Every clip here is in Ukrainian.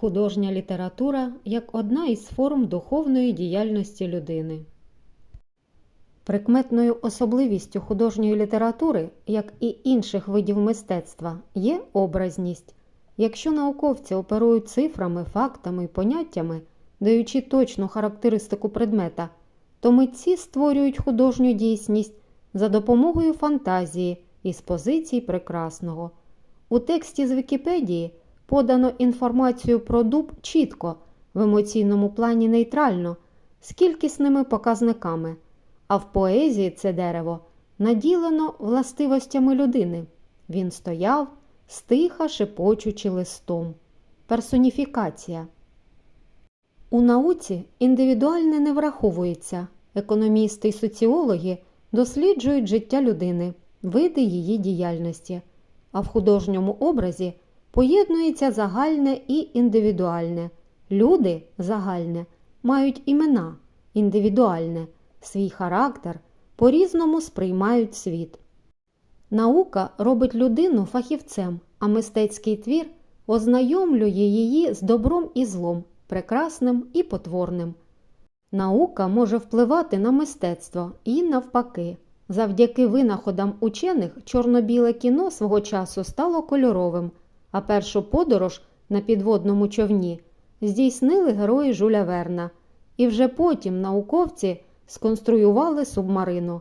Художня література як одна із форм духовної діяльності людини. Прикметною особливістю художньої літератури, як і інших видів мистецтва, є образність. Якщо науковці оперують цифрами, фактами і поняттями, даючи точну характеристику предмета, то митці створюють художню дійсність за допомогою фантазії із позицій прекрасного. У тексті з Вікіпедії подано інформацію про дуб чітко, в емоційному плані нейтрально, з кількісними показниками, а в поезії це дерево наділено властивостями людини. Він стояв, стиха шепочучи листом. Персоніфікація. У науці індивідуальне не враховується. Економісти й соціологи досліджують життя людини, види її діяльності, а в художньому образі поєднується загальне і індивідуальне. Люди загальне мають імена, індивідуальне, свій характер, по-різному сприймають світ. Наука робить людину фахівцем, а мистецький твір ознайомлює її з добром і злом, прекрасним і потворним. Наука може впливати на мистецтво і навпаки. Завдяки винаходам учених чорно-біле кіно свого часу стало кольоровим, а першу подорож на підводному човні здійснили герої Жуля Верна, і вже потім науковці сконструювали субмарину.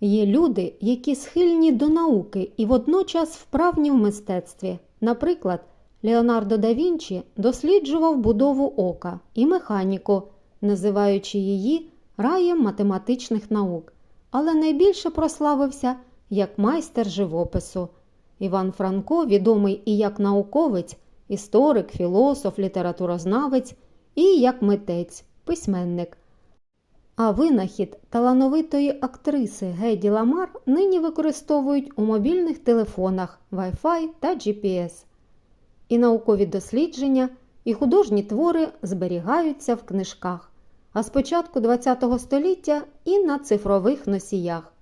Є люди, які схильні до науки і водночас вправні в мистецтві. Наприклад, Леонардо да Вінчі досліджував будову ока і механіку, називаючи її раєм математичних наук, але найбільше прославився як майстер живопису. Іван Франко відомий і як науковець, історик, філософ, літературознавець, і як митець, письменник. А винахід талановитої актриси Геді Ламар нині використовують у мобільних телефонах Wi-Fi та GPS. І наукові дослідження, і художні твори зберігаються в книжках, а з початку ХХ століття і на цифрових носіях.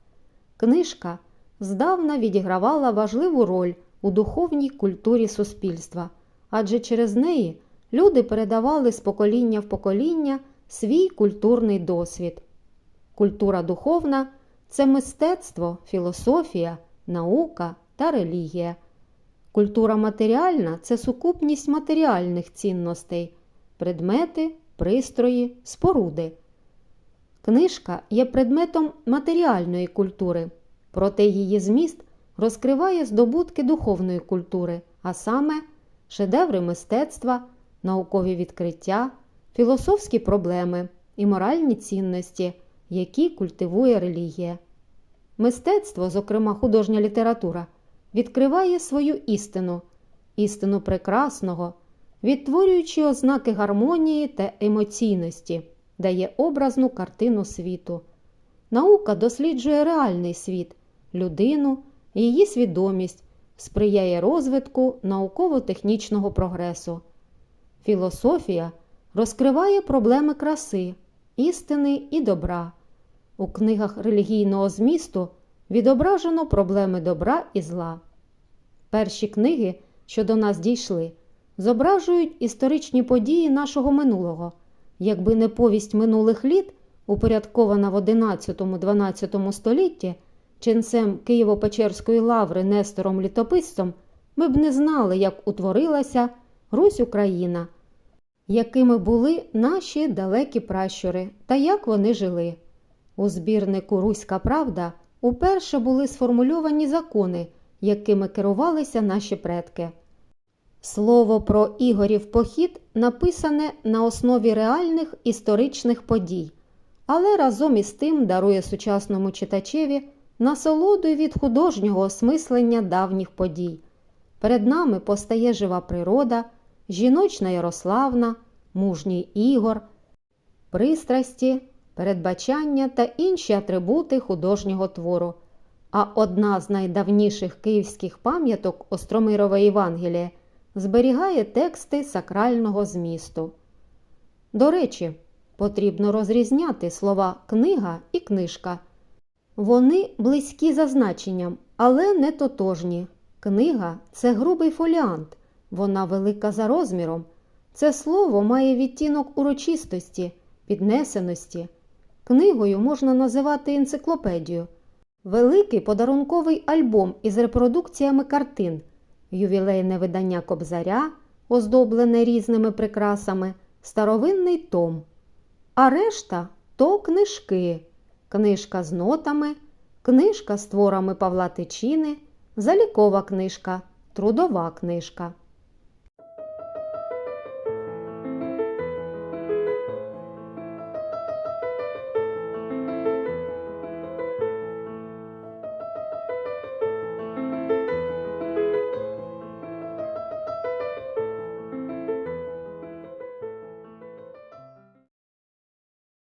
Книжка здавна відігравала важливу роль у духовній культурі суспільства, адже через неї люди передавали з покоління в покоління свій культурний досвід. Культура духовна це мистецтво, філософія, наука та релігія. Культура матеріальна це сукупність матеріальних цінностей, предмети, пристрої, споруди. Книжка є предметом матеріальної культури, проте її зміст розкриває здобутки духовної культури, а саме шедеври мистецтва, наукові відкриття, філософські проблеми і моральні цінності, які культивує релігія. Мистецтво, зокрема художня література, відкриває свою істину, істину прекрасного, відтворюючи ознаки гармонії та емоційності, дає образну картину світу. Наука досліджує реальний світ, людину, її свідомість, сприяє розвитку науково-технічного прогресу. Філософія розкриває проблеми краси, істини і добра. У книгах релігійного змісту відображено проблеми добра і зла. Перші книги, що до нас дійшли, зображують історичні події нашого минулого, якби не повість минулих літ, упорядкована в 11-12 столітті ченцем Києво-Печерської лаври Нестором Літописцем, ми б не знали, як утворилася Русь Україна, якими були наші далекі пращури та як вони жили. У збірнику Руська Правда уперше були сформульовані закони, якими керувалися наші предки. Слово про Ігорів похід написане на основі реальних історичних подій, але разом із тим дарує сучасному читачеві насолоду від художнього осмислення давніх подій. Перед нами постає жива природа, жіночна Ярославна, мужній Ігор, пристрасті, передбачання та інші атрибути художнього твору. А одна з найдавніших київських пам'яток Остромирова Євангелія зберігає тексти сакрального змісту. До речі, потрібно розрізняти слова книга і книжка. Вони близькі за значенням, але не тотожні. Книга це грубий фоліант, вона велика за розміром, Це слово має відтінок урочистості, піднесеності. Книгою можна називати енциклопедію. Великий подарунковий альбом із репродукціями картин, ювілейне видання кобзаря, оздоблене різними прикрасами, старовинний том. А решта то книжки, книжка з нотами, книжка з творами Павла Тичини, залікова книжка, трудова книжка.